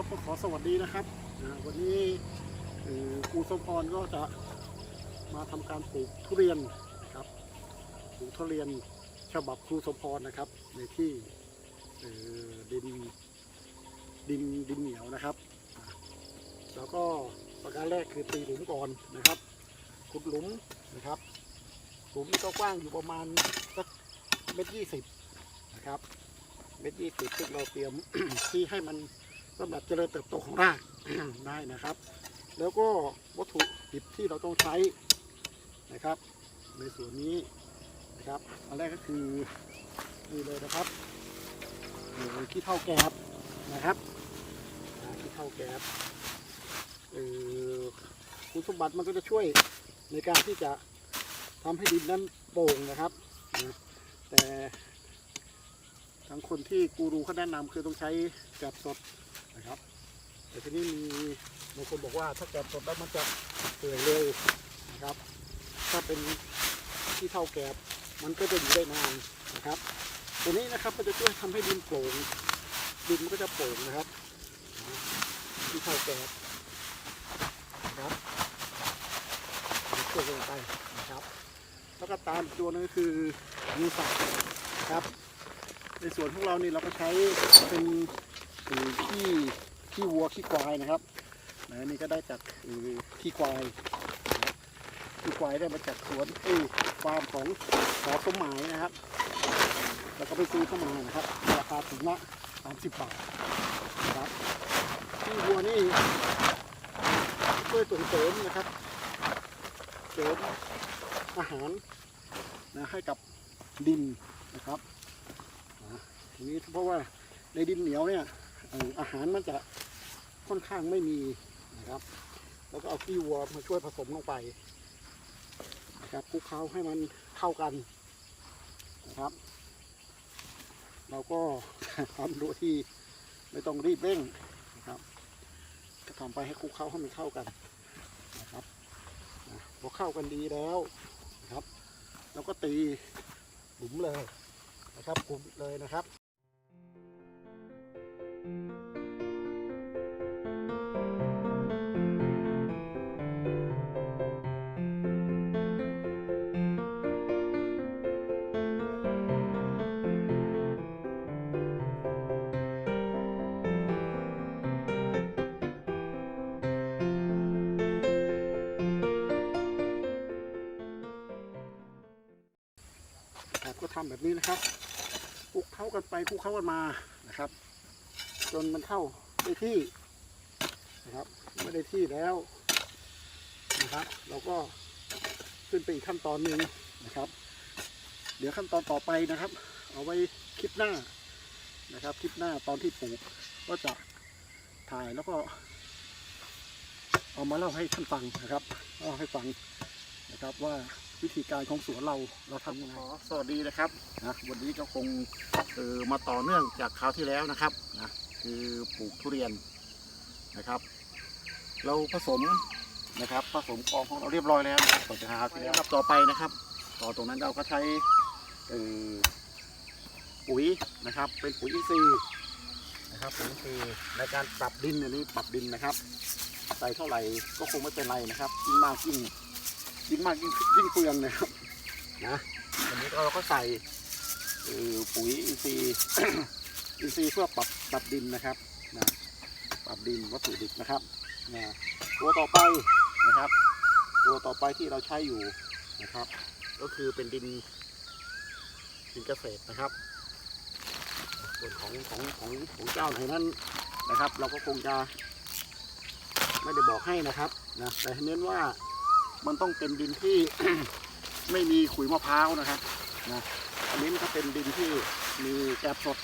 ครับก็ขอสวัสดีนะครับ วันนี้ครูสมพรก็จะมาทำการปลูกทุเรียนนะครับปลูกทุเรียนฉบับครูสมพรนะครับ ในที่ดินดินดินเหนียวนะครับ แล้วก็ประการแรกคือตีหลุมก่อนนะครับขุดหลุมนะครับหลุมนี่ก็กว้างอยู่ประมาณสักเมตรยี่สิบนะครับเม็ดยี่สิบซึ่งเราเตรียมที่ให้มัน สำหรับเจริญเติบโตของรากได้นะครับ แล้วก็วัตถุดิบที่เราต้องใช้นะครับ ในส่วนนี้นะครับอันแรกก็คือนี่เลยนะครับเอ่อขี้เท่าแกบนะครับขี้เท่าแกบเออคุณสมบัติมันก็จะช่วยในการที่จะทำให้ดินนั้นโป่งนะครับ แต่ทางคนที่กูรูเขาแนะนำคือต้องใช้แกบสด นะครับ แต่ทีนี้มีบางคนบอกว่าถ้าแกบสดแล้วมันจะเปื่อยเร็วนะครับ ถ้าเป็นที่เท่าแกบมันก็จะอยู่ได้นานนะครับ ตัวนี้นะครับก็จะช่วยทำให้ดินโปร่งดินมันก็จะโปร่งนะครับ ที่เท่าแกบนะครับช่วยกันไปนะครับ แล้วก็ตามตัวนึงก็คือมูสับนะครับ ในส่วนของเรานี่เราก็ใช้เป็น เอ่อขี้ขี้วัวขี้ควายนะครับนะนี่ก็ได้จากเอ่อขี้ควายขี้ควายได้มาจากสวนเอ้ฟาร์มของสอสมหมายนะครับ แล้วก็ไปซื้อเข้ามานะครับราคาถุงละ30บบาทนะครับขี้วัวนี่ช่วยส่งเสริมนะครับ เสริมอาหารนะให้กับดินนะครับทีนี้เพราะว่าในดินเหนียวเนี่ย อาหารมันจะค่อนข้างไม่มีนะครับ แล้วก็เอาขี้วัวมาช่วยผสมลงไปนะครับคลุกเคล้าให้มันเข้ากันนะครับ เราก็ทำโดยที่ไม่ต้องรีบเร่งนะครับก็ทำไปให้คลุกเคล้าให้มันเข้ากันนะครับพอเข้ากันดีแล้วนะครับ เราก็ตีหลุมเลยนะครับกลุ่มเลยนะครับ ทำแบบนี้นะครับคลุกเข้ากันไปคลุกเข้ากันมานะครับ จนมันเข้าได้ที่นะครับไม่ได้ที่แล้วนะครับ เราก็ขึ้นไปอีกขั้นตอนหนึ่งนะครับ เดี๋ยวขั้นตอนต่อไปนะครับ เอาไว้คลิปหน้านะครับ คลิปหน้าตอนที่ปลูกก็จะถ่ายแล้วก็ เอามาเล่าให้ท่านฟังนะครับเล่าให้ฟังนะครับว่า วิธีการของสวนเราเราทำยังไงสวัสดีนะครับนะวันนี้ก็คงเออมาต่อเนื่องจากคราวที่แล้วนะครับนะคือปลูกทุเรียนนะครับ เราผสมนะครับ ผสมกองของเราเรียบร้อยแล้วนะครับต่อจากคราวที่แล้วครับต่อไปนะครับ ต่อตรงนั้นเราก็ใช้เออปุ๋ยนะครับ เป็นปุ๋ยอินทรีย์นะครับปุ๋ยอินทรีย์ในการปรับดินอันนี้ปรับดินนะครับใส่เท่าไหร่ก็คงไม่เป็นไรนะครับยิ่งมากยิ่ง ยิ่งมากยิ่งยิ่งเปลืองนะครับนะวันนี้เราก็ใส่เอ่อปุ๋ยอินทรีย์อินทรีย์เพื่อปรับปรับดินนะครับนะปรับดินวัตถุดิบนะครับนะตัวต่อไปนะครับ ตัวต่อไปที่เราใช้อยู่นะครับ ก็คือเป็นดินดินเกษตรนะครับ ส่วนของของของของเจ้าไหนนั้นนะครับ เราก็คงจะไม่ได้บอกให้นะครับนะแต่เน้นว่า มันต้องเป็นดินที่ ไม่มีขุยมะพร้าวนะครับนะอันนี้มันก็เป็นดินที่มีแกลบสด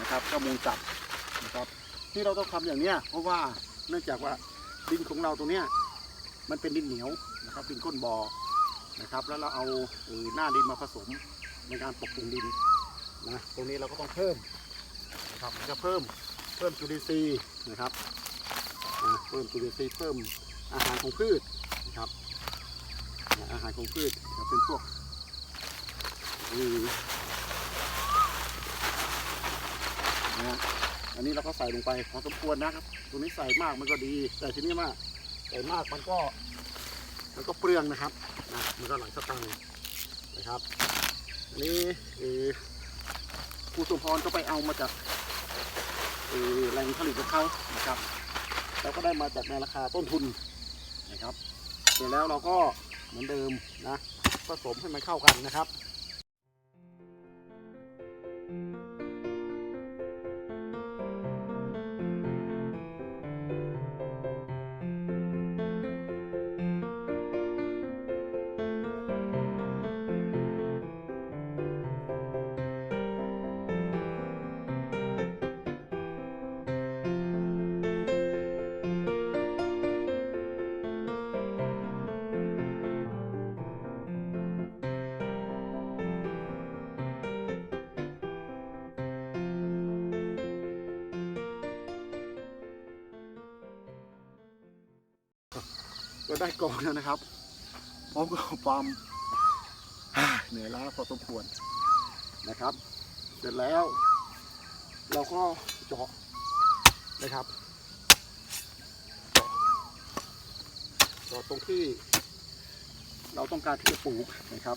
นะครับก็มูลจับนะครับ ที่เราต้องทำอย่างเนี้ยเพราะว่าเนื่องจากว่าดินของเราตรงเนี้ยมันเป็นดินเหนียวนะครับดินก้นบ่อนะครับ แล้วเราเอาอ่อหน้าดินมาผสมในการปกปรุงดินนะตรงนี้เราก็ต้องเพิ่มนะครับจะเพิ่มเพิ่มจุลินทรีย์นะครับเพิ่มจุลินทรีย์เพิ่มอาหารของพืช นะครับ อาหารของพืชจะเป็นพวกนะอันนี้เราก็ใส่ลงไปพอสมควรนะครับตัวนี้ใส่มากมันก็ดี แต่ทีนี้ว่าใส่มากมันก็ มันก็เปลืองนะครับนะมันก็หลายสตางค์นะครับ อันนี้เออครูสมพรก็ไปเอามาจากเออแหล่งผลิตของเขานะครับแล้วก็ได้มาจากในราคาต้นทุนนะครับ เสร็จแล้วเราก็เหมือนเดิมนะผสมให้มันเข้ากันนะครับ ได้กองแล้วนะครับพร้อมกับความเหนื่อยล้าพอสมควรนะครับ เสร็จแล้ว เราก็เจาะนะครับเจาะตรงที่เราต้องการที่จะปลูกนะครับ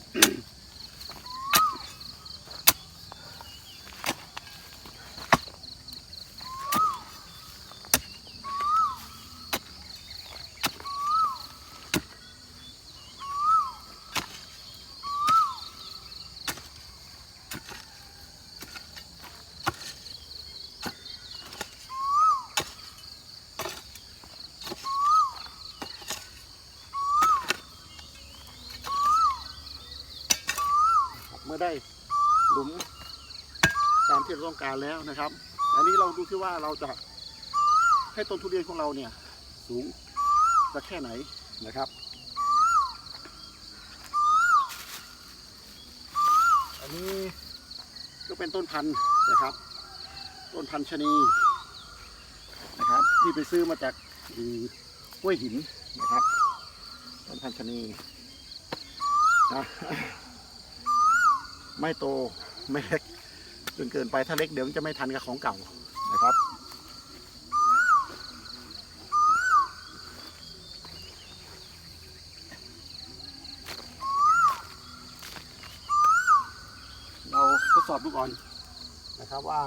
ได้หลุมตามที่เราต้องการแล้วนะครับ อันนี้เราดูที่ว่าเราจะให้ต้นทุเรียนของเราเนี่ยสูงสักแค่ไหนนะครับ อันนี้ก็เป็นต้นพันธุ์นะครับ ต้นพันธุ์ชะนีนะครับที่ไปซื้อมาจากห้วยหินนะครับต้นพันธุ์ชะนีนะ ไม่โตไม่เล็กจนเกินไปถ้าเล็กเดี๋ยวมันจะไม่ทันกับของเก่านะครับเราทดสอบดูก่อนนะครับว่า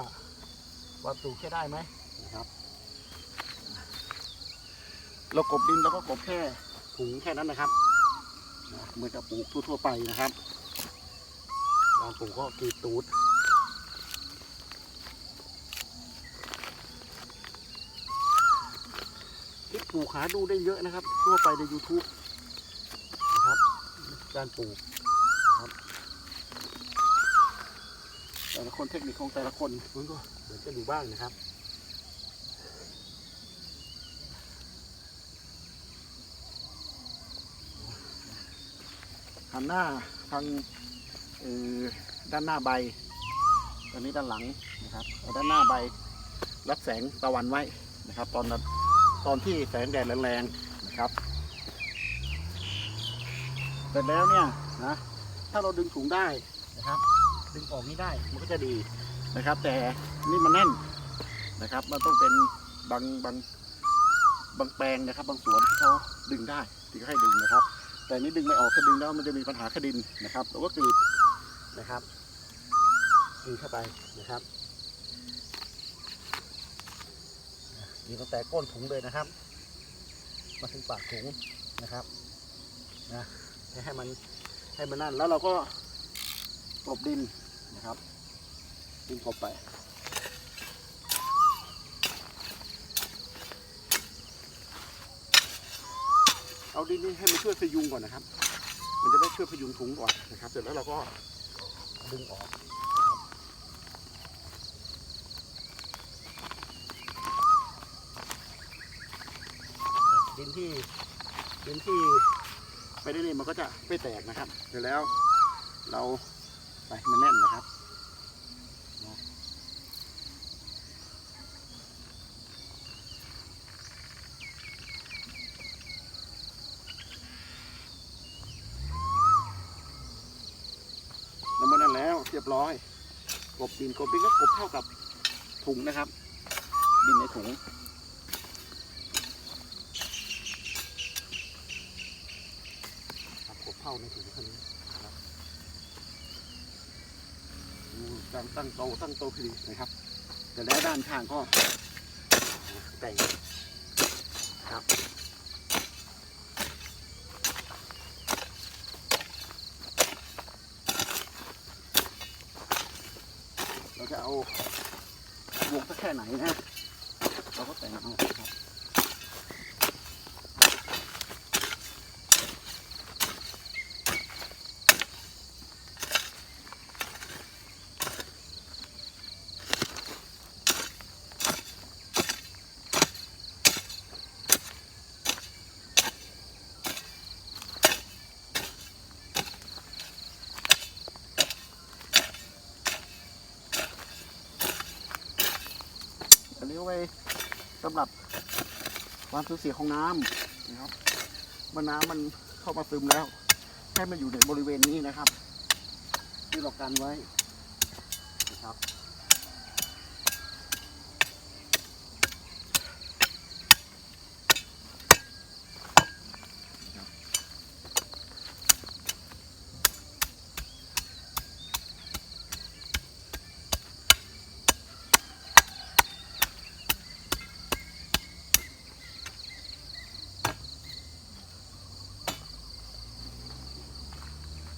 ว่าปลูกแค่ได้ไหมนะครับ เรากบดินเราก็กบแค่ถุงแค่นั้นนะครับ เหมือนกับปลูกทั่วๆไปนะครับางปลูกก็กรีตูดคลิปปลูกหาดูได้เยอะนะครับ ทั่วไปใน YouTube นะครับ การปลูกครับ แต่ละคนเทคนิคของแต่ละคนมันก็เหมือนกันอยู่บ้างนะครับหันหน้าทาง เอ่อด้านหน้าใบตอนนี้ด้านหลังนะครับเอาด้านหน้าใบรับแสงตะวันไว้นะครับ ตอนตอนที่แสงแดดแรงๆนะครับเสร็จแล้วเนี่ยนะถ้าเราดึงถุงได้นะครับ ดึงออกนี้ได้มันก็จะดีนะครับ แต่นี่มันแน่นนะครับ มันต้องเป็นบางบางบางแปลงนะครับ บางสวนที่เขาดึงได้ที่เขาให้ดึงนะครับ แต่นนี้ดึงไม่ออกถ้าดึงแล้วมันจะมีปัญหาคดินนะครับเราก็กรีด นะครับกรีดเข้าไปนะครับนี่ตั้งแต่ก้นถุงเลยนะครับ มาถึงปากถุงนะครับนะให้มันให้มันนั่นแล้วเราก็กลบดินนะครับดินกลบไปเอาดินนี้ให้มันช่วยพยุงก่อนนะครับ มันจะได้ช่วยพยุงถุงก่อนนะครับ เสร็จแล้วเราก็ ดึงออกดินที่ดินที่ไปได้นี่มันก็จะไม่แตกนะครับเสร็จแล้วเราไปมันแน่นนะครับนะแล้วเมื่อนั้นแล้วเรียบร้อย กบดินกบดินก็กบเท่ากับถุงนะครับถุง ครับกบเข้าในถุงเท่านี้ครับดูตั้งตั้งโตตั้งโตะพอดีนะครับ แต่แล้วด้านข้างก็แต่งครับ เราจะเอา วงสักแค่ไหนนะ เราก็แต่งเอาครับ อันนี้ไว้ สำหรับความสูญเสียของน้ำนะครับเมื่อน้ำมันเข้ามาซึมแล้ว ให้มันอยู่ในบริเวณนี้นะครับที่เรากันไว้นะครับ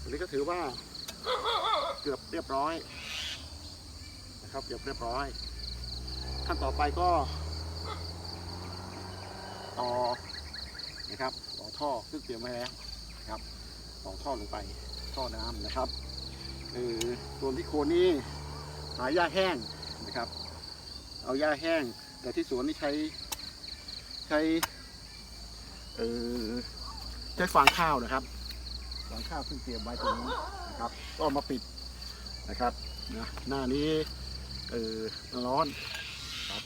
นนี้ก็ถือว่าเกือบเรียบร้อยนะครับเกือบเรียบร้อย ขั้นต่อไปก็ ต่อนะครับต่อท่อซึ่งเตรียมไว้แล้วนะครับต่อท่อลงไปท่อน้ำนะครับเออส่วนที่โคนนี่หาหญ้าแห้งนะครับ เอาหญ้าแห้ง แต่ที่สวนนี่ใช้ใช้เออใช้ฟางข้าวนะครับ หลังข้าวซึ่งเตรียมไว้ตรงนี้นะครับก็มาปิดนะครับนะหน้านี้เออร้อนครับ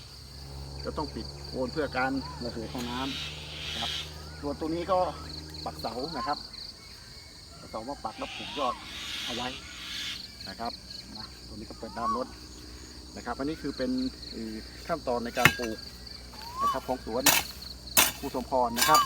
จะต้องปิดโคนเพื่อการระเหยของน้ำนะครับส่วนตัวนี้ก็ปักเสานะครับเสามาปักแล้วผูกยอดเอาไว้นะครับนะตัวนี้ก็เปิดด้ามรถนะครับ อันนี้คือเป็นขั้นตอนในการปลูกนะครับของสวนครูสมพรนะครับ